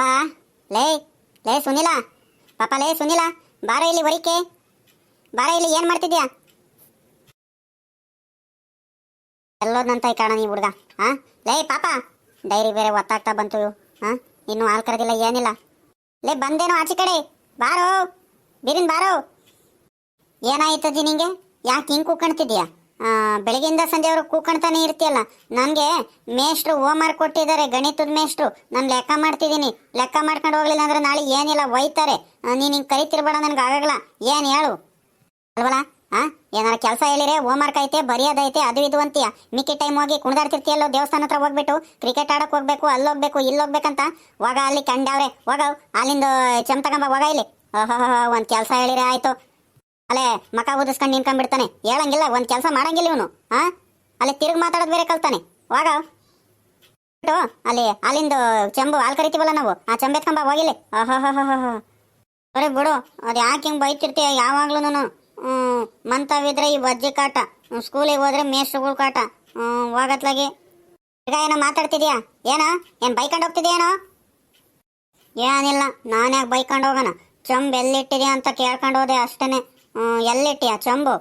ಪಾಪ. ಲೇ ಲೇ ಸುನಿಲ. ಪಾಪ, ಲೇ ಸುನಿಲ. ಬಾರ ಇಲ್ಲಿ ವರಿಕೆ ಬಾರ ಇಲ್ಲಿ ಏನ್ ಮಾಡ್ತಿದ್ಯಾ? ಎಲ್ಲೋದ್ನಂತ ಕಾರಣ ನೀ ಹುಡುಗ ಹಾ ಲೇ ಪಾಪ. ಡೈರಿ ಬೇರೆ ಒತ್ತಾಗ್ತಾ ಬಂತು. ಹಾ ಇನ್ನು ಹಾಲು ಕರೆದಿಲ್ಲ, ಏನಿಲ್ಲ. ಲೇ ಬಂದೇನೋ ಆಚೆ ಕಡೆ. ಬಾರೋ. ಬಿರಿನ್ ಬಾರೋ. ಏನಾಯ್ತದ ನಿಂಗೆ? ಯಾಕೆ ಹಿಂಗೆ ಕೂಕಣ್ತಿದ್ಯಾ ಬೆಳಗ್ಗೆಯಿಂದ ಸಂಜೆವರೆಗೂ ಕೂಕಣ್ತಾನೆ ಇರ್ತೀಯಲ್ಲ. ನನಗೆ ಮೇಷ್ಟ್ರು ಹೋಮ್ವರ್ಕ್ ಕೊಟ್ಟಿದ್ದಾರೆ, ಗಣಿತದ ಮೇಷ್ಟ್ರು. ನಾನು ಲೆಕ್ಕ ಮಾಡ್ತಿದ್ದೀನಿ. ಲೆಕ್ಕ ಮಾಡ್ಕೊಂಡು ಹೋಗ್ಲಿಲ್ಲ ಅಂದ್ರೆ ನಾಳೆ ಏನಿಲ್ಲ, ಒಯ್ತಾರೆ. ನೀನು ಹಿಂಗೆ ಕರಿತಿರ್ಬೇಡ, ನನಗೆ ಆಗಲ್ಲ ಏನು ಹೇಳು? ಅಲ್ವಲ್ಲ? ಆ, ಏನಾರ ಕೆಲಸ ಹೇಳಿರೆ ಹೋಮ್ವರ್ಕ್ ಐತೆ ಬರೆಯೋದೈತೆ ಅದು ಇದು ಅಂತೀಯ. ಮಿಕ್ಕಿ ಟೈಮ್ ಹೋಗಿ ಕುಣಿದಾಡ್ತಿರ್ತೀಯಲ್ಲೋ ದೇವಸ್ಥಾನ ಹತ್ರ ಹೋಗ್ಬಿಟ್ಟು ಕ್ರಿಕೆಟ್ ಆಡೋಕೆ ಹೋಗ್ಬೇಕು, ಅಲ್ಲಿ ಹೋಗ್ಬೇಕು, ಇಲ್ಲಿ ಹೋಗ್ಬೇಕಂತ? ಹೋಗ ಅಲ್ಲಿ ಕಂಡವ್ರೆ ಹೋಗ ಅಲ್ಲಿಂದ ಚಮ್ ತಗೊಂಬ ಹೋಗ ಇಲ್ಲಿ. ಓಹೋ ಒಂದು ಕೆಲಸ ಹೇಳಿರೆ, ಆಯ್ತು. ಅಲ್ಲೇ ಮಕ ಓದಿಸ್ಕೊಂಡು ನಿಂತ್ಕೊಂಡ್ಬಿಡ್ತಾನೆ. ಹೇಳಂಗಿಲ್ಲ, ಒಂದು ಕೆಲಸ ಮಾಡಂಗಿಲ್ಲ ಇವನು ಹಾ ಅಲ್ಲಿ ತಿರುಗಿ ಮಾತಾಡೋದು ಬೇರೆ ಕಲ್ತಾನೆ. ಹೋಗ ಅಲ್ಲಿ ಅಲ್ಲಿಂದ ಚೆಂಬು ಹಾಲು ಕರಿತೀವಲ್ಲ ನಾವು? ಆ ಚೆಂಬು ಎತ್ಕೊಂಬ ಹೋಗಿಲ್ಲ. ಓಹೋ ಬರೀ ಬಿಡು, ಅದು ಯಾಕೆ ಹಿಂಗೆ ಬೈತಿರ್ತೀಯ ಯಾವಾಗ್ಲೂ ನಾನು ಮಂತವಿದ್ರೆ ಈ ಬಜ್ಜಿ ಕಾಟ ಸ್ಕೂಲಿಗೆ ಹೋದ್ರೆ ಮೇಷ್ಟ್ರುಗಳ ಕಾಟ, ಹ್ಮ್ ಹೋಗತ್ಲಾಗಿ ಈಗ ಏನೋ ಮಾತಾಡ್ತಿದ್ಯಾ? ಏನೋ? ಏನು ಬೈಕೊಂಡು ಹೋಗ್ತಿದ್ಯೇನೋ? ಏನಿಲ್ಲ ನಾನು ಯಾಕೆ ಬೈಕೊಂಡು ಹೋಗೋಣ. ಚಂಬ್ ಎಲ್ಲಿಟ್ಟಿದ್ಯಾ ಅಂತ ಕೇಳ್ಕೊಂಡು ಹೋದೆ ಅಷ್ಟೇನೆ. ಹ್ಮ್ ಎಲ್ಲಿಟ್ಟಿಯಾ? ಚಂಬು.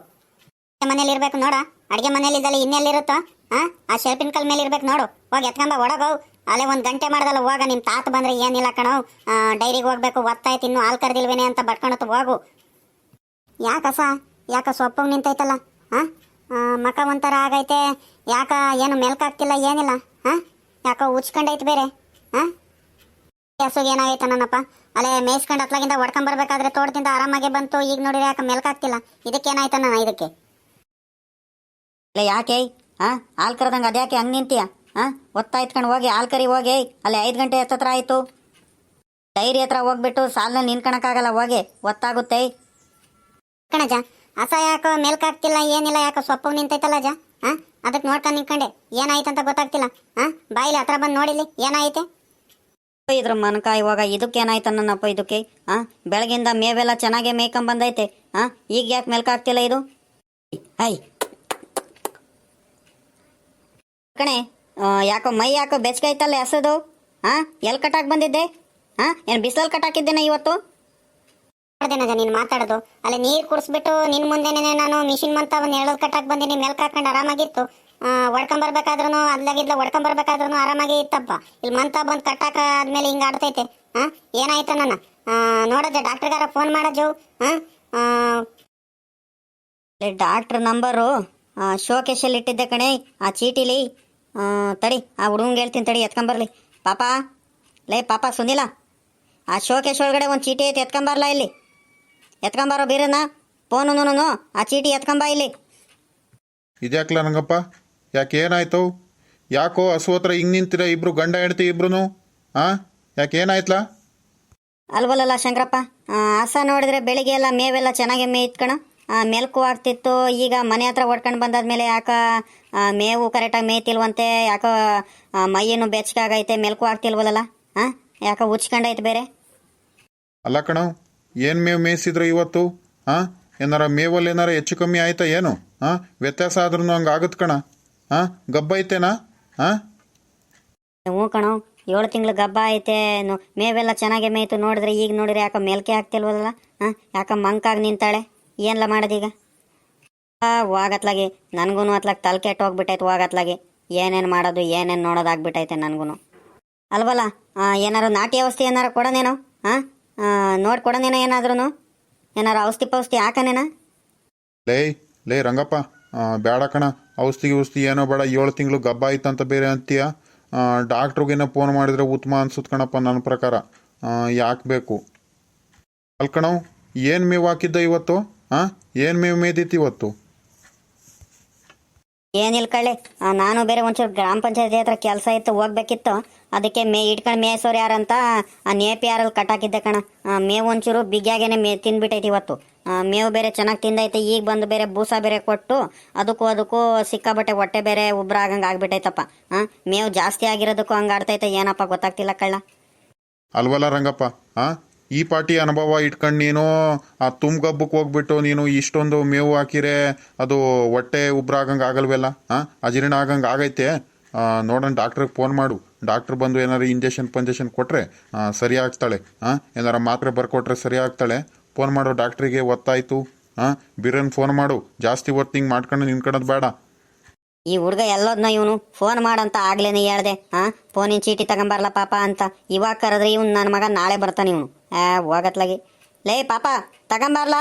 ಮನೇಲಿ ಇರ್ಬೇಕು ನೋಡ. ಅಡಿಗೆ ಮನೇಲಿ ಇದ್ದಲ್ಲಿ ಇನ್ನೆಲ್ಲಿರುತ್ತೋ ಹಾ ಆ ಶೇಪಿನ ಕಲ್ ಮೇಲೆ ಇರ್ಬೇಕು ನೋಡು. ಹೋಗಿ ಎತ್ಕೊಂಬ ಒಳಗವು ಅಲ್ಲೇ ಒಂದು ಗಂಟೆ ಮಾಡ್ದಲ್ಲ, ಹೋಗ. ನಿಮ್ಮ ತಾತ ಬಂದ್ರೆ ಏನಿಲ್ಲ ಕಣೋ. ಡೈರಿಗೆ ಹೋಗ್ಬೇಕು, ಒತ್ತಾಯ್ತು ಇನ್ನು ಹಾಲು ಕರೆದಿಲ್ವೇನೆ ಅಂತ ಬಡ್ಕೊಳತ್ತು ಹೋಗು. ಯಾಕಸ ಯಾಕ ಸೊಪ್ಪು ನಿಂತೈತಲ್ಲ? ಹಾಂ ಮಕ ಒಂಥರ ಆಗೈತೆ. ಯಾಕ ಏನು ಮೆಲ್ಕಾಗ್ತಿಲ್ಲ, ಏನಿಲ್ಲ. ಹಾಂ ಯಾಕೋ ಉಚ್ಕೊಂಡೈತೆ ಬೇರೆ. ಹಾ ಹಸುಗೆ ಏನಾಗೈತೆ ನನ್ನಪ್ಪ ಅಲ್ಲೇ ಮೇಯ್ಸ್ಕೊಂಡು ಹತ್ಲಾಗಿಂದ ಹೊಡ್ಕೊಂಬರ್ಬೇಕಾದ್ರೆ ತೋಟದಿಂದ ಆರಾಮಾಗಿ ಬಂತು ಈಗ ನೋಡಿದ್ರೆ ಯಾಕೆ ಮೆಲ್ಕಾಗ್ತಿಲ್ಲ? ಇದಕ್ಕೇನಾಯ್ತ ನನ್ನ ಇದಕ್ಕೆ? ಅಲ್ಲ ಯಾಕೆ? ಹಾ ಹಾಲು ಕರೆದಂಗೆ ಅದ್ಯಾಕೆ ಹಂಗೆ ನಿಂತೀಯ? ಹಾ ಒತ್ತಾ ಇತ್ಕೊಂಡು ಹೋಗಿ ಹಾಲು ಕರಿ ಹೋಗಿ. ಅಲ್ಲಿ ಐದು ಗಂಟೆ ಹತ್ತತ್ರ ಆಯಿತು. ಡೈರಿ ಹತ್ರ ಹೋಗ್ಬಿಟ್ಟು ಸಾಲಲ್ಲಿ ನಿನ್ಕೊಳಕ್ಕಾಗಲ್ಲ ಹೋಗಿ. ಒತ್ತಾಗುತ್ತೆ ಕಣಜ ಹಸ ಯಾಕೋ ಮೆಲ್ಕಾಗ್ತಿಲ್ಲ ಏನಿಲ್ಲ ಯಾಕೋ ಸೊಪ್ಪು ನಿಂತೈತಲ್ಲ ಜ ಹಾ ಅದಕ್ಕೆ ನೋಡ್ಕೊಂಡು ನಿಂತ್ಕೊಂಡೆ. ಏನಾಯ್ತಂತ ಗೊತ್ತಾಗ್ತಿಲ್ಲ. ಹಾ ಬಾಯಿಲಿ ಹತ್ರ ಬಂದು ನೋಡಿಲಿ ಏನಾಯ್ತೆ? ಇದ್ರ ಮನಕ ಇವಾಗ ಇದಕ್ಕೇನಾಯ್ತು ನನ್ನಪ್ಪ ಇದಕ್ಕೆ? ಆ, ಬೆಳಗಿಂದ ಮೇವೆಲ್ಲ ಚೆನ್ನಾಗೆ ಮೇಯ್ಕೊಂಬಂದೈತೆ ಆ, ಈಗ ಯಾಕೆ ಮೆಲ್ಕಾಗ್ತಿಲ್ಲ ಇದು? ಐ. ಕಣೆ ಯಾಕೋ ಮೈ ಯಾಕೋ ಬೆಚ್ಚಗೈತಲ್ಲ ಎಸದು ಆ ಎಲ್ಲಿ ಕಟ್ಟಾಕ್ ಬಂದಿದ್ದೆ? ಆ, ಏನು ಬಿಸಿಲಲ್ಲಿ ಕಟ್ಟಾಕಿದ್ದೇನೆ ಇವತ್ತು? ನೀನ್ ಮಾತಾಡೋದು? ಅಲ್ಲಿ ನೀರು ಕುಡಿಸ್ಬಿಟ್ಟು ನಿನ್ ಮುಂದೆನೆ ನಾನು ಮಿಷಿನ್ ಮಂತ ಒಂದು ಹೇಳೋದು ಕಟ್ಟಾಕ್ ಬಂದಿನಿ ಮೆಲ್ಕ ಹಾಕೊಂಡು ಆರಾಮಾಗಿತ್ತು ಹೊಡ್ಕೊಂಬರ್ಬೇಕಾದ್ರೂ ಅದ್ಲಾಗಿದ್ಲ ಹೊಡ್ಕೊಂಬರ್ಬೇಕಾದ್ರೂ ಆರಾಮಾಗಿ ಇತ್ತಪ್ಪ. ಇಲ್ಲಿ ಮಂತ ಬಂದು ಕಟ್ಟಾಕ ಆದ್ಮೇಲೆ ಹಿಂಗ ಆಡ್ತೈತೆ ಹಾ ಏನಾಯ್ತು ನನ್ನ? ನೋಡದೆ ಡಾಕ್ಟ್ರಿಗಾರ ಫೋನ್ ಮಾಡೋದು ಹಾ ಡಾಕ್ಟ್ರ್ ನಂಬರು ಶೋಕೇಶಲ್ಲಿ ಇಟ್ಟಿದ್ದೆ ಕಣೆ ಆ ಚೀಟಿಲಿ ಆ, ತಡಿ ಆ ಹುಡುಗಂಗೆ ಹೇಳ್ತೀನಿ ತಡಿ ಎತ್ಕೊಂಬರ್ಲಿ ಪಾಪ ಲೇ ಪಾಪ ಸುನಿಲ ಆ ಶೋಕೇಶ್ ಒಳಗಡೆ ಒಂದು ಚೀಟಿ ಐತೆ ಎತ್ಕೊಂಬರ್ಲ ಇಲ್ಲಿ? ಎತ್ಕೊಂಬಾರೋ ಬೀರನ ಫೋನು ಆ ಚೀಟಿ ಎತ್ಕೊಂಬ ಇಲ್ಲಿ. ಇದ್ಯಾಕ್ಲ ನಂಗಪ್ಪ? ಯಾಕೆ ಏನಾಯ್ತು? ಯಾಕೋ ಹಸು ಹತ್ರ ಹಿಂಗೆ ನಿಂತಿರ ಇಬ್ರು ಗಂಡ ಹೆಂಡ್ತಿ ಇಬ್ರು ಆ? ಯಾಕೆ ಏನಾಯ್ತಲಾ? ಅಲ್ವಲ್ಲಲ್ಲ ಶಂಕರಪ್ಪ ಹಸ ನೋಡಿದ್ರೆ ಬೆಳಿಗ್ಗೆ ಎಲ್ಲ ಮೇವೆಲ್ಲ ಚೆನ್ನಾಗಿ ಮೇಯ್ತ್ಕಣ ಮೆಲ್ಕು ಆಗ್ತಿತ್ತು ಈಗ ಮನೆ ಹತ್ರ ಓಡ್ಕೊಂಡು ಬಂದಾದ್ಮೇಲೆ ಯಾಕ ಮೇವು ಕರೆಕ್ಟಾಗಿ ಮೇಯ್ತಿಲ್ವಂತೆ ಯಾಕೋ ಮೈಯನ್ನು ಮೈಯೇನು ಬೆಚ್ಚಗಾಗೈತೆ ಮೆಲ್ಕು ಆಗ್ತಿಲ್ವಲ್ಲ ಹಾಂ ಯಾಕೋ ಉಚ್ಕೊಂಡೈತೆ ಬೇರೆ? ಅಲ್ಲ ಕಣ ಏನು ಮೇವು ಮೇಯಿಸಿದ್ರು ಇವತ್ತು? ಹಾಂ ಏನಾರ ಮೇವಲ್ಲಿ ಏನಾರ ಹೆಚ್ಚು ಕಮ್ಮಿ ಆಯ್ತಾ ಏನು? ಹಾಂ ವ್ಯತ್ಯಾಸ ಆದ್ರೂ ಹಂಗೆ ಆಗುತ್ತೆ ಕಣ. ಹಾಂ ಗಬ್ಬ ಐತೆನಾ? ಹಾಂ ಹ್ಞೂ ಕಣೋ ಏಳು ತಿಂಗಳು ಗಬ್ಬ ಐತೆ. ಮೇವೆಲ್ಲ ಚೆನ್ನಾಗಿ ಮೇಯ್ತು ನೋಡಿದ್ರೆ ಈಗ ನೋಡಿದ್ರೆ ಯಾಕೋ ಮೇಲ್ಕೆ ಆಗ್ತಿಲ್ವಲ್ಲ? ಹಾ ಯಾಕ ಮಂಕಾಗಿ ನಿಂತಾಳೆ? ಏನೆಲ್ಲ ಮಾಡೋದೀಗ? ಆ ಹೋಗತ್ಲಾಗಿ ನನಗೂ ಅತ್ಲಾಗ ತಲೆ ಕೆಟ್ಟು ಹೋಗ್ಬಿಟ್ಟೈತೆ ವಾಗತ್ಲಾಗಿ. ಏನೇನು ಮಾಡೋದು ಏನೇನು ನೋಡೋದಾಗ್ಬಿಟ್ಟೈತೆ ನನಗೂ ಅಲ್ವಲ್ಲ? ಆ, ಏನಾರು ನಾಟಿ ಔಷಧಿ ಏನಾರು ಕೊಡೋನೇನೋ? ಹಾಂ ನೋಡಿ ಕೊಡೋನೇನೋ ಏನಾದ್ರೂ ಏನಾರು ಔಷಧಿ ಪೌಷ್ಠಿ ಹಾಕನೇನ? ಲೇ ಲೇ ರಂಗಪ್ಪ. ಬೇಡ ಕಣ. ಔಷಧಿ ಔಷಧಿ ಏನೋ ಬೇಡ, ಏಳು ತಿಂಗಳು ಗಬ್ಬ ಆಯ್ತಂತ ಬೇರೆ ಅಂತೀಯ. ಡಾಕ್ಟ್ರಿಗೇನೋ ಫೋನ್ ಮಾಡಿದ್ರೆ ಉತ್ತಮ ಅನ್ಸುತ್ತೆ ಕಣಪ್ಪ ನನ್ನ ಪ್ರಕಾರ. ಯಾಕೆ ಬೇಕು? ಅಲ್ಕಣವ್ ಏನು ಮೇವು ಹಾಕಿದ್ದ ಇವತ್ತು? ಹಾಂ ಏನು ಮೇವು ಮೇದಿತ್ತು ಇವತ್ತು? ಏನಿಲ್ಲ ಕಳೆ ನಾನು ಬೇರೆ ಒಂಚೂರು ಗ್ರಾಮ ಪಂಚಾಯತಿ ಹತ್ರ ಕೆಲಸ ಇತ್ತು, ಹೋಗ್ಬೇಕಿತ್ತು. ಅದಕ್ಕೆ ಮೇ, ಇಟ್ಕೊಂಡು ಮೇಯ್ಸೋರು ಯಾರಂತ, ಆ, ನೇಪಿ ಯಾರಲ್ಲಿ ಕಟ್ಟಾಕಿದ್ದೆ ಕಣ. ಮೇವು ಒಂಚೂರು ಬಿಗಿಯಾಗೇನೆ ಮೇ ತಿಂದ್ಬಿಟ್ಟೈತಿ ಇವತ್ತು. ಮೇವು ಬೇರೆ ಚೆನ್ನಾಗಿ ತಿಂದೈತೆ, ಈಗ ಬಂದು ಬೇರೆ ಬೂಸ ಬೇರೆ ಕೊಟ್ಟು ಅದಕ್ಕೂ ಅದಕ್ಕೂ ಸಿಕ್ಕಾಬಟ್ಟೆ ಹೊಟ್ಟೆ ಬೇರೆ ಉಬ್ರ ಆಗಂಗೆ ಆಗ್ಬಿಟ್ಟೈತಪ್ಪ. ಹಾಂ ಮೇವು ಜಾಸ್ತಿ ಆಗಿರೋದಕ್ಕೂ ಹಂಗೆ ಆಡ್ತೈತೆ, ಏನಪ್ಪ ಗೊತ್ತಾಗ್ತಿಲ್ಲ ಕಳ್ಳ. ಅಲ್ವಲ್ಲ ರಂಗಪ್ಪ, ಆ? ಈ ಪಾಟಿ ಅನುಭವ ಇಟ್ಕೊಂಡು ನೀನು ಆ ತುಂಬ ಗಬ್ಬಕ್ಕೆ ಹೋಗ್ಬಿಟ್ಟು ನೀನು ಇಷ್ಟೊಂದು ಮೇವು ಹಾಕಿರೆ ಅದು ಹೊಟ್ಟೆ ಉಬ್ರಾಗಂಗೆ ಆಗಲ್ವಲ್ಲ? ಆ, ಅಜೀರ್ಣ ಆಗಂಗೆ ಆಗೈತೆ? ನೋಡೋಣ ಡಾಕ್ಟ್ರಿಗೆ ಫೋನ್ ಮಾಡು. ಡಾಕ್ಟ್ರ್ ಬಂದು ಏನಾರು ಇಂಜೆಕ್ಷನ್ ಪಂಜೆಕ್ಷನ್ ಕೊಟ್ಟರೆ ಸರಿ ಆಗ್ತಾಳೆ. ಹಾಂ ಏನಾರ ಮಾತ್ರೆ ಬರ್ಕೊಟ್ರೆ ಸರಿ ಆಗ್ತಾಳೆ. ಫೋನ್ ಮಾಡು ಡಾಕ್ಟ್ರಿಗೆ ಒತ್ತಾಯ್ತು. ಹಾಂ, ಬಿರನ್ ಫೋನ್ ಮಾಡು. ಜಾಸ್ತಿ ಹೊತ್ತು ಹಿಂಗ್ ಮಾಡ್ಕೊಂಡು ನಿನ್ಕೊಳೋದು ಬೇಡ. ಈ ಹುಡುಗ ಎಲ್ಲೋದ್ನ ಇವನು? ಫೋನ್ ಮಾಡಂತ ಆಗ್ಲೇನೆ ಹೇಳ್ದೆ. ಹಾ ಫೋನಿನ ಚೀಟಿ ತಗೊಂಬರ್ಲ ಪಾಪ ಅಂತ. ಇವಾಗ ಕರೆದ್ರೆ ಇವ್ನು ನನ್ನ ಮಗ ನಾಳೆ ಬರ್ತಾನೆ ಇವನು. ಆ, ಹೋಗತ್ಲಾಗಿ. ಲೇ ಪಾಪ, ತಗೊಂಬರ್ಲ?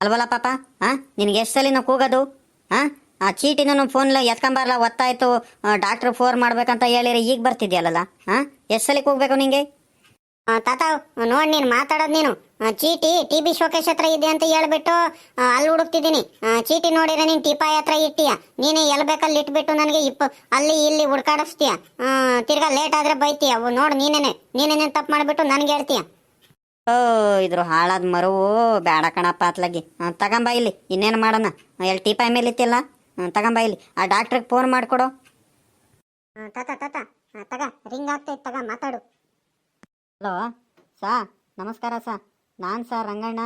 ಅಲ್ವಲ್ಲ ಪಾಪ? ಹಾ, ನಿನ್ಗೆ ಎಷ್ಟು ಸಲ ನಾವು ಕೂಗೋದು? ಹಾ, ಆ ಚೀಟಿನ ಫೋನ್ಲ ಎತ್ಕೊಂಬರ್ಲ, ಒತ್ತಾಯ್ತು. ಡಾಕ್ಟ್ರ್ ಫೋನ್ ಮಾಡ್ಬೇಕಂತ ಹೇಳಿರಿ, ಈಗ ಬರ್ತಿದ್ಯಲ್ಲ ಹಾ, ಎಷ್ಟು ಸಲ ಕೂಗ್ಬೇಕು ನಿಂಗೆ? ತಾತ ನೋಡ್ ನೀನು ಮಾತಾಡೋದು ನೀನು. ಚೀಟಿ ಟಿ ಬಿ ಶೋಕೇಶ್ ಹತ್ರ ಇದೆ ಅಂತ ಹೇಳ್ಬಿಟ್ಟು ಅಲ್ಲಿ ಹುಡುಕ್ತಿದ್ದೀನಿ. ಚೀಟಿ ನೋಡಿದ್ರೆ ನೀನು ಟಿಪಾಯಿ ಹತ್ರ ಇಟ್ಟಿಯ? ನೀನೆ ಎಲ್ಲಿ ಬೇಕಲ್ಲಿ ಇಟ್ಬಿಟ್ಟು ನನಗೆ ಇಪ್ಪ ಅಲ್ಲಿ ಇಲ್ಲಿ ಹುಡ್ಕಾಡಿಸ್ತೀಯ? ತಿರ್ಗಾ ಲೇಟ್ ಆದ್ರೆ ಬೈತೀಯ? ಅವು ನೋಡು ನೀನೇನೆ ನೀನೇನೆ ತಪ್ಪು ಮಾಡಿಬಿಟ್ಟು ನನಗೆ ಹೇಳ್ತೀಯ? ಓ ಇದ್ರ ಹಾಳಾದ ಮರವು ಬೇಡ ಕಣಪ್ಪ ಅತ್ಲಾಗಿ. ತಗೊಂಬ ಇಲ್ಲಿ ಇನ್ನೇನು ಮಾಡೋಣ? ಎಲ್ಲಿ ಟಿಪಾಯಿ ಮೇಲೆ ಇತ್ತಿಲ್ಲ ತಗೊಂಬ ಇಲ್ಲಿ ಆ ಡಾಕ್ಟ್ರಿಗೆ ಫೋನ್ ಮಾಡಿಕೊಡು. ತಾತ ತಾತ ತಗ ರಿಂಗ್ ಆಗ್ತೈತೆ ತಗ ಮಾತಾಡು. ಹಲೋ, ಸಾ, ನಮಸ್ಕಾರ, ಸಾ. ನಾನು ಸಾ ರಂಗಣ್ಣ.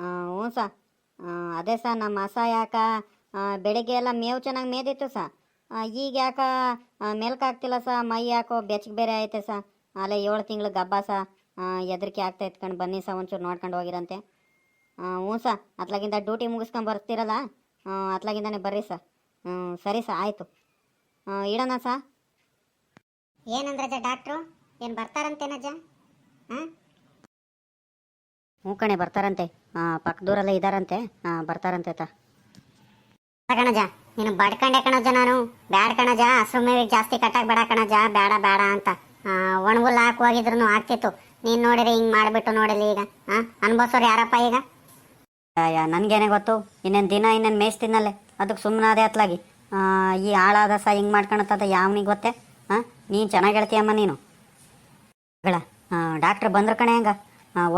ಹ್ಞೂ ಸಾ. ಅದೇ ಸಾ, ನಮ್ಮ ಹಸ ಯಾಕ ಬೆಳಗ್ಗೆ ಎಲ್ಲ ಮೇವು ಚೆನ್ನಾಗಿ ಮೇದಿತ್ತು ಸಾ. ಈಗ ಯಾಕ ಮೇಲ್ಕಾಗ್ತಿಲ್ಲ ಸಾ, ಮೈ ಯಾಕೋ ಬೆಚ್ಚಗೆ ಬೇರೆ ಐತೆ ಸಾ. ಅಲ್ಲೇ ಏಳು ತಿಂಗಳು ಗಬ್ಬ ಸಾ. ಹೆದರಿಕೆ ಆಗ್ತಾ ಇತ್ಕೊಂಡು ಬನ್ನಿ ಸಾ, ಒಂಚೂರು ನೋಡ್ಕೊಂಡು ಹೋಗಿರಂತೆ. ಹ್ಞೂ ಸಾ, ಅತ್ಲಾಗಿಂದ ಡ್ಯೂಟಿ ಮುಗಿಸ್ಕೊಂಡು ಬರ್ತೀರಲ್ಲ? ಅತ್ಲಾಗಿಂದಾನೆ ಬರ್ರಿ ಸಾ. ಹ್ಞೂ, ಸರಿ ಸಾ, ಆಯಿತು. ಇಡೋಣ ಸಾ. ಏನಂದ್ರೆ ಡಾಕ್ಟ್ರು? ಏನು ಬರ್ತಾರಂತೇನಜ್ಜ ಹಾಂ? ಹ್ಞೂ ಕಣೆ ಬರ್ತಾರಂತೆ. ಪಕ್ಕದೂರಲ್ಲೇ ಇದ್ದಾರಂತೆ ಹಾಂ ಬರ್ತಾರಂತೆ ತಾ. ಕಣಜ ನೀನು ಬಡ್ಕಂಡೆ ಕಣಜ ನಾನು. ಬ್ಯಾಡ ಕಣಜ ಹಸ್ರು ಮೇವಿಗೆ ಜಾಸ್ತಿ ಕಟ್ಟಾಕ್ ಬೇಡ ಕಣಜ ಬೇಡ ಬೇಡ ಅಂತ. ಒಣಗುಲ್ ಹಾಕಿ ಹೋಗಿದ್ರು ಆಗ್ತಿತ್ತು. ನೀನು ನೋಡಿರಿ ಹಿಂಗ್ ಮಾಡಿಬಿಟ್ಟು ನೋಡಿಲಿ ಈಗ. ಹಾಂ ಅನ್ಭವ್ಸೋರು ಯಾರಪ್ಪ ಈಗ? ನನಗೇನೆ ಗೊತ್ತು. ಇನ್ನೇನು ದಿನ ಇನ್ನೇನು ಮೇಯ್ಸ್ತೀನಲ್ಲೇ ಅದಕ್ಕೆ ಸುಮ್ಮನೆ ಅದೇ ಅತ್ಲಾಗಿ. ಈ ಹಾಳಾದ ಸಹ ಹಿಂಗೆ ಮಾಡ್ಕೊಳತ್ತದ ಯಾವನಿಗೆ ಗೊತ್ತೇ? ಹಾ ನೀನು ಚೆನ್ನಾಗಿ ಹೇಳ್ತೀಯಮ್ಮ ನೀನು. ಗಳ ಡಾಕ್ಟ್ರ್ ಬಂದ್ರ ಕಣೆ ಹೆಂಗ.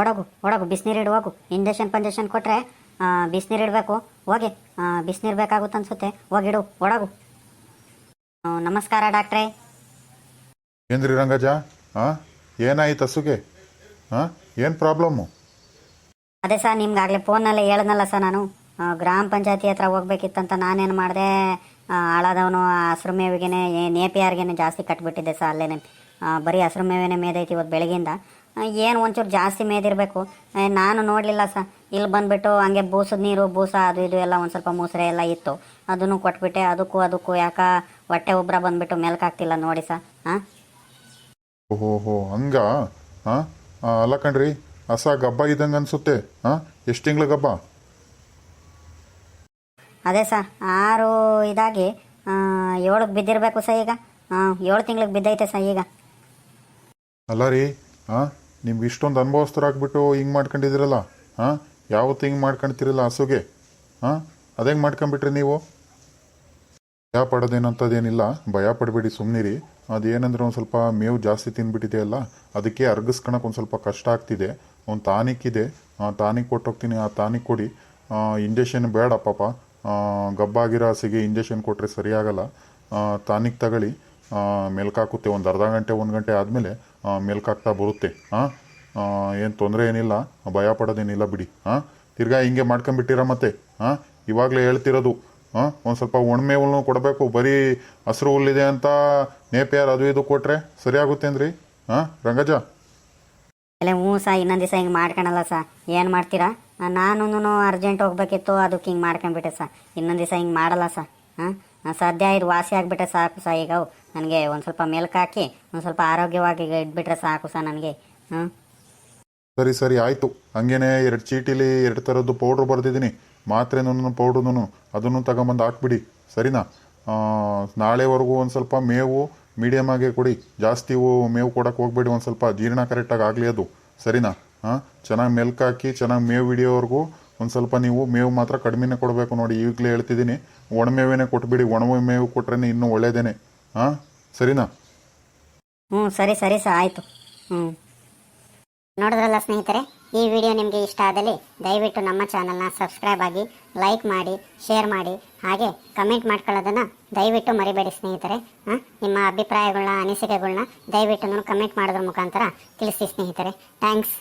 ಒಡಗು ಒಡಗು ಬಿಸಿನೀರು ಹೋಗು. ಇಂಜೆಕ್ಷನ್ ಪಂಜೆಕ್ಷನ್ ಕೊಟ್ಟರೆ ಬಿಸಿನೀರು ಇಡಬೇಕು. ಹೋಗಿ ಬಿಸಿನೀರು ಬೇಕಾಗುತ್ತೆ ಅನ್ಸುತ್ತೆ. ಹೋಗಿಡು ಒಡಗು ನಮಸ್ಕಾರ ಡಾಕ್ಟ್ರೇ. ಏನ್ರಿ ರಂಗಜ? ಹಾಂ ಏನಾಯ್ತು ಹಸುಗೆ? ಹಾಂ ಏನು ಪ್ರಾಬ್ಲಮ್ಮು? ಅದೇ ಸರ್ ನಿಮ್ಗಾಗಲೇ ಫೋನಲ್ಲಿ ಹೇಳ್ದನಲ್ಲ ಸರ್ ನಾನು. ಗ್ರಾಮ ಪಂಚಾಯತಿ ಹತ್ರ ಹೋಗ್ಬೇಕಿತ್ತಂತ ನಾನೇನು ಮಾಡಿದೆ? ಹಾಳಾದವನು ಹಸ್ರು ಪಿ ನೇಪಿಯಾರ್ಗೆನೆ ಜಾಸ್ತಿ ಕಟ್ಬಿಟ್ಟಿದ್ದೆ ಸರ್ ಅಲ್ಲೇನೆ. ಆ, ಬರೀ ಹಸಿರು ಮೇವೇನೆ ಮೇದೈತಿ ಇವತ್ತು ಬೆಳಗ್ಗೆಯಿಂದ. ಏನು ಒಂಚೂರು ಜಾಸ್ತಿ ಮೇದಿರಬೇಕು. ನಾನು ನೋಡಲಿಲ್ಲ ಸರ್ ಇಲ್ಲಿ ಬಂದುಬಿಟ್ಟು ಹಂಗೆ ಬೂಸದ ನೀರು ಬೂಸ ಅದು ಇದು ಎಲ್ಲ ಒಂದು ಸ್ವಲ್ಪ ಮುಸ್ರೆ ಎಲ್ಲ ಇತ್ತು. ಅದನ್ನು ಕೊಟ್ಬಿಟ್ಟೆ ಅದಕ್ಕೂ ಅದಕ್ಕೂ ಯಾಕ ಹೊಟ್ಟೆ ಉಬ್ರ ಬಂದುಬಿಟ್ಟು ಮೆಲ್ಕಾಗ್ತಿಲ್ಲ ನೋಡಿ ಸರ್ ಹಾಂ ಓಹೋ ಹೋ ಹಂಗ ಹಾಂ ಅಲ್ಲ ಕಣ್ರಿ ಹಸ ಗಬ್ಬ ಇದ್ದಂಗೆ ಅನ್ಸುತ್ತೆ ಹಾಂ ಎಷ್ಟು ತಿಂಗಳ ಗಬ್ಬ? ಅದೇ ಸ ಆರು ಇದಾಗಿ ಏಳಕ್ಕೆ ಬಿದ್ದಿರಬೇಕು ಸರ್ ಈಗ. ಹಾಂ ಏಳು ತಿಂಗ್ಳಿಗೆ ಬಿದ್ದೈತೆ ಸರ್ ಈಗ. ಅಲ್ಲ ರೀ ಹಾಂ ನಿಮ್ಗೆ ಇಷ್ಟೊಂದು ಅನುಭವಸ್ಥರಾಗ್ಬಿಟ್ಟು ಹಿಂಗೆ ಮಾಡ್ಕೊಂಡಿದ್ದೀರಲ್ಲ ಹಾಂ ಯಾವತ್ತು ಹಿಂಗೆ ಮಾಡ್ಕೊಂತೀರಲ್ಲ ಹಸುಗೆ ಹಾಂ ಅದೇಂಗೆ ಮಾಡ್ಕೊಂಬಿಟ್ರಿ ನೀವು? ಭಯ ಪಡೋದೇನಂಥದ್ದೇನಿಲ್ಲ, ಭಯ ಪಡಬೇಡಿ ಸುಮ್ಮನಿರಿ ಅದೇನಂದ್ರೆ ಒಂದು ಸ್ವಲ್ಪ ಮೇವು ಜಾಸ್ತಿ ತಿಂದ್ಬಿಟ್ಟಿದೆ ಅಲ್ಲ, ಅದಕ್ಕೆ ಅರ್ಗಿಸ್ಕೊಳಕ್ಕೆ ಒಂದು ಸ್ವಲ್ಪ ಕಷ್ಟ ಆಗ್ತಿದೆ, ಒಂದು ಟಾನಿಕ್ ಇದೆ, ಆ, ಟಾನಿಕ್ ಕೊಟ್ಟೋಗ್ತೀನಿ, ಆ ಟಾನಿಕ್ ಕೊಡಿ ಇಂಜೆಕ್ಷನ್ ಬೇಡ ಪಾಪ ಗಬ್ಬಾಗಿರೋ ಹಸಿಗೆ ಇಂಜೆಕ್ಷನ್ ಕೊಟ್ಟರೆ ಸರಿಯಾಗಲ್ಲ ಟಾನಿಕ್ ತಗೊಳ್ಳಿ ಮೆಲ್ಕಾಕುತ್ತೆ ಒಂದು ಅರ್ಧ ಗಂಟೆ, ಒಂದು ಗಂಟೆ ಆದಮೇಲೆ ಮೆಲ್ಕಾಗ್ತಾ ಬರುತ್ತೆ. ಹಾಂ ಏನು ತೊಂದರೆ ಏನಿಲ್ಲ. ಭಯ ಪಡೋದೇನಿಲ್ಲ ಬಿಡಿ. ಹಾಂ ತಿರ್ಗಾ ಹಿಂಗೆ ಮಾಡ್ಕೊಂಬಿಟ್ಟಿರ ಮತ್ತೆ. ಹಾಂ ಇವಾಗಲೇ ಹೇಳ್ತಿರೋದು. ಹಾಂ ಒಂದು ಸ್ವಲ್ಪ ಒಣಮೆ ಹುಲ್ಲು ಕೊಡಬೇಕು. ಬರೀ ಹಸಿರು ಹುಲ್ಲಿದೆ ಅಂತ ನೇಪಿಯಾರ ಅದು ಇದು ಕೊಟ್ರೆ ಸರಿಯಾಗುತ್ತೇನ್ರಿ ಹಾಂ ರಂಗಜ? ಅಲ್ಲೇ ಹ್ಞೂ ಸಾ, ಇನ್ನೊಂದು ದಿವಸ ಹಿಂಗೆ ಮಾಡ್ಕೊಳಲ್ಲ ಸಾ. ಏನು ಮಾಡ್ತೀರಾ? ನಾನು ಅರ್ಜೆಂಟ್ ಹೋಗ್ಬೇಕಿತ್ತು, ಅದಕ್ಕೆ ಹಿಂಗೆ ಮಾಡ್ಕೊಂಬಿಟ್ಟೆ ಸಾ. ಇನ್ನೊಂದು ದಿವಸ ಹಿಂಗೆ ಮಾಡಲ್ಲ ಸಾ. ಹಾಂ ಸದ್ಯ ಇದು ವಾಸಿ ಆಗಿಬಿಟ್ರೆ ಸಾಕು ಸಹ ಈಗ. ನನಗೆ ಒಂದು ಸ್ವಲ್ಪ ಮೆಲ್ಕಾಕಿ ಒಂದು ಸ್ವಲ್ಪ ಆರೋಗ್ಯವಾಗಿ ಇಟ್ಬಿಟ್ರೆ ಸಾಕು ಸಹ ನನಗೆ. ಹಾಂ ಸರಿ ಸರಿ, ಆಯಿತು. ಹಂಗೇನೆ ಎರಡು ಚೀಟಿಲಿ ಎರಡು ಥರದ್ದು ಪೌಡ್ರ್ ಬರೆದಿದ್ದೀನಿ. ಮಾತ್ರೆನೂ ಪೌಡ್ರನು ಅದನ್ನು ತಗೊಂಬಂದು ಹಾಕ್ಬಿಡಿ. ಸರಿನಾ? ನಾಳೆವರೆಗೂ ಒಂದು ಸ್ವಲ್ಪ ಮೇವು ಮೀಡಿಯಮ್ ಆಗಿ ಕೊಡಿ. ಜಾಸ್ತಿ ಮೇವು ಕೊಡಕ್ಕೆ ಹೋಗ್ಬೇಡಿ, ಒಂದು ಸ್ವಲ್ಪ ಜೀರ್ಣ ಕರೆಕ್ಟಾಗಿ ಆಗಲಿ ಅದು. ಸರಿನಾ? ಹಾಂ? ಚೆನ್ನಾಗಿ ಮೆಲ್ಕಾಕಿ ಚೆನ್ನಾಗಿ ಮೇವು ಹಿಡಿಯೋವರೆಗೂ ಒಂದು ಸ್ವಲ್ಪ ನೀವು ಮೇವು ಮಾತ್ರ ಕಡಿಮೆನೇ ಕೊಡಬೇಕು ನೋಡಿ, ಈಗಲೇ ಹೇಳ್ತಿದ್ದೀನಿ. ಒಣಮೇವೇನೆ ಕೊಟ್ಬಿಡಿ, ಒಣ ಮೇವು ಕೊಟ್ರೇ ಇನ್ನೂ ಒಳ್ಳೇದೇನೆ. ಹಾಂ ಸರಿನಾ? ಹ್ಞೂ ಸರಿ ಸರಿ ಸರ್, ಆಯಿತು. ಹ್ಞೂ ನೋಡಿದ್ರಲ್ಲ ಸ್ನೇಹಿತರೆ, ಈ ವಿಡಿಯೋ ನಿಮಗೆ ಇಷ್ಟ ಆದಲ್ಲಿ ದಯವಿಟ್ಟು ನಮ್ಮ ಚಾನಲ್ನ ಸಬ್ಸ್ಕ್ರೈಬ್ ಆಗಿ ಲೈಕ್ ಮಾಡಿ ಶೇರ್ ಮಾಡಿ, ಹಾಗೆ ಕಮೆಂಟ್ ಮಾಡ್ಕೊಳ್ಳೋದನ್ನು ದಯವಿಟ್ಟು ಮರಿಬೇಡಿ ಸ್ನೇಹಿತರೆ. ಹಾಂ ನಿಮ್ಮ ಅಭಿಪ್ರಾಯಗಳನ್ನ ಅನಿಸಿಕೆಗಳನ್ನ ದಯವಿಟ್ಟು ಕಮೆಂಟ್ ಮಾಡೋದ್ರ ಮುಖಾಂತರ ತಿಳಿಸಿ ಸ್ನೇಹಿತರೆ. ಥ್ಯಾಂಕ್ಸ್